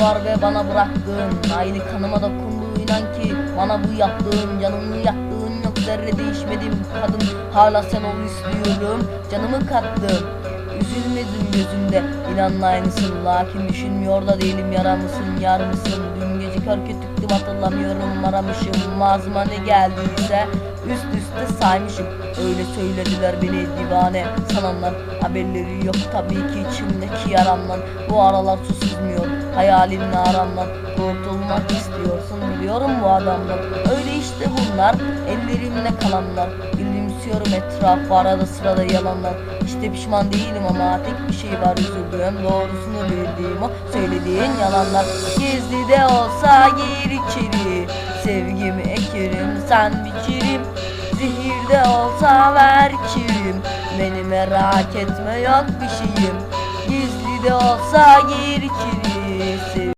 var ve bana bıraktığın Aynı kanıma dokundu inan ki Bana bu yaptığın canımı yaktığın Yok zerre değişmedim kadın. Hala sen ol istiyorum Canımı kattın. Üzülmedim gözünde İnanla aynısın. Lakin düşünmüyor da değilim. Yara mısın yar mısın? Dün gece kör kütüktüm hatırlamıyorum. Aramışım. Ağzıma ne geldiyse Üst üste saymışım. Öyle söylediler beni divane sananlar. Haberleri yok tabii ki içimdeki yaramdan Bu aralar su sızmıyor. Hayalimle aramdan Kurtulmak istiyorsun biliyorum bu adamdan. Öyle işte bunlar ellerimde kalanlar Gülümsüyorum etrafı arada sırada yalanlar. İşte pişman değilim ama tek bir şey var üzüldüğüm Doğrusunu bildiğim o söylediğin yalanlar. Gizli de olsa gir içeri Sevgimi ekerim sen biçerim Zehir de olsa ver içerim Beni merak etme yok bir şeyim. Gizli de olsa gir içeri